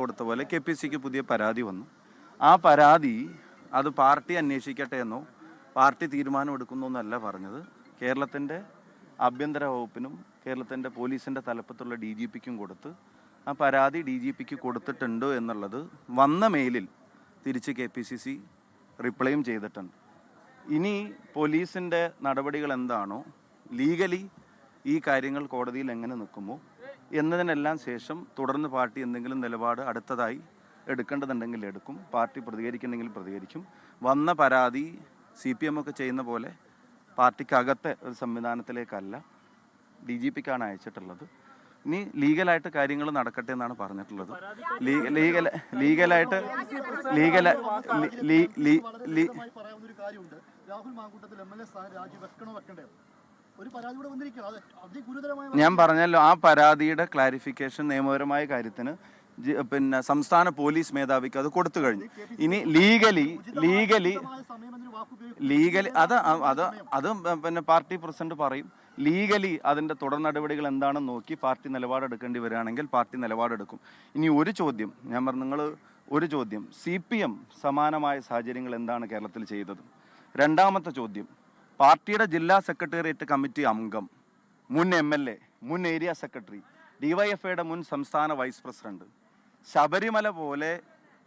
കൊടുത്ത പോലെ K P സിക്ക് പുതിയ പരാതി വന്നു. ആ പരാതി അത് പാർട്ടി അന്വേഷിക്കട്ടെ എന്നോ പാർട്ടി തീരുമാനം എടുക്കുന്നു എന്നല്ല പറഞ്ഞത്. കേരളത്തിന്റെ ആഭ്യന്തര വകുപ്പിനും കേരളത്തിന്റെ പോലീസിന്റെ തലപ്പത്തുള്ള ഡി ജി പിക്കും കൊടുത്ത് ആ പരാതി ഡി ജി പിക്ക് കൊടുത്തിട്ടുണ്ട് എന്നുള്ളത് വന്ന മെയിലിൽ തിരിച്ച് കെ പി സി സി റിപ്ലൈയും ചെയ്തിട്ടുണ്ട്. ഇനി പോലീസിന്റെ നടപടികൾ എന്താണോ ലീഗലി ഈ കാര്യങ്ങൾ കോടതിയിൽ എങ്ങനെ നിൽക്കുമോ എന്നതിനെല്ലാം ശേഷം തുടർന്ന് പാർട്ടി എന്തെങ്കിലും നിലപാട് അടുത്തതായി എടുക്കേണ്ടതുണ്ടെങ്കിൽ എടുക്കും. പാർട്ടി പ്രതികരിക്കുന്നെങ്കിൽ പ്രതികരിക്കും. വന്ന പരാതി സി പി എം ഒക്കെ ചെയ്യുന്ന പോലെ പാർട്ടിക്കകത്തെ ഒരു സംവിധാനത്തിലേക്കല്ല ഡി ജി പിക്കാണ് അയച്ചിട്ടുള്ളത്. ഇനി ലീഗലായിട്ട് കാര്യങ്ങൾ നടക്കട്ടെ എന്നാണ് പറഞ്ഞിട്ടുള്ളത്. ലീഗൽ ലീഗലായിട്ട് ലീഗല ലീ- ലീ- ലീ- ലീ- ഒരു കാര്യമുണ്ട്. രാഹുൽ വെക്കണ്ടേ ഞാൻ പറഞ്ഞല്ലോ ആ പരാതിയുടെ ക്ലാരിഫിക്കേഷൻ നിയമപരമായ കാര്യത്തിന് പിന്നെ സംസ്ഥാന പോലീസ് മേധാവിക്ക് അത് കൊടുത്തു കഴിഞ്ഞു. ഇനി ലീഗലി ലീഗലി ലീഗലി അത് അത് അത് പിന്നെ പാർട്ടി പ്രസിഡന്റ് പറയും ലീഗലി അതിന്റെ തുടർ നടപടികൾ എന്താണെന്ന് നോക്കി പാർട്ടി നിലപാടെടുക്കേണ്ടി വരികയാണെങ്കിൽ പാർട്ടി നിലപാടെടുക്കും. ഇനി ഒരു ചോദ്യം ഞാൻ പറഞ്ഞു നിങ്ങൾ ഒരു ചോദ്യം സി പി എം സമാനമായ സാഹചര്യങ്ങൾ എന്താണ് കേരളത്തിൽ ചെയ്തത്? രണ്ടാമത്തെ ചോദ്യം പാർട്ടിയുടെ ജില്ലാ സെക്രട്ടേറിയറ്റ് കമ്മിറ്റി അംഗം മുൻ എം എൽ എ മുൻ ഏരിയ സെക്രട്ടറി ഡിവൈഎഫ്ഐയുടെ മുൻ സംസ്ഥാന വൈസ് പ്രസിഡന്റ്. ശബരിമല പോലെ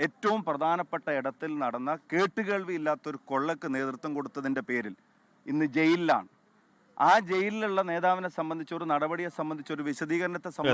ഏറ്റവും പ്രധാനപ്പെട്ട ഇടത്തിൽ നടന്ന കേട്ടുകേൾവി ഇല്ലാത്തൊരു കൊള്ളക്ക് നേതൃത്വം കൊടുത്തതിന്റെ പേരിൽ ഇന്ന് ജയിലിലാണ്. ആ ജയിലിലുള്ള നേതാവിനെ സംബന്ധിച്ചൊരു നടപടിയെ സംബന്ധിച്ചൊരു വിശദീകരണത്തെ സംബന്ധിച്ച്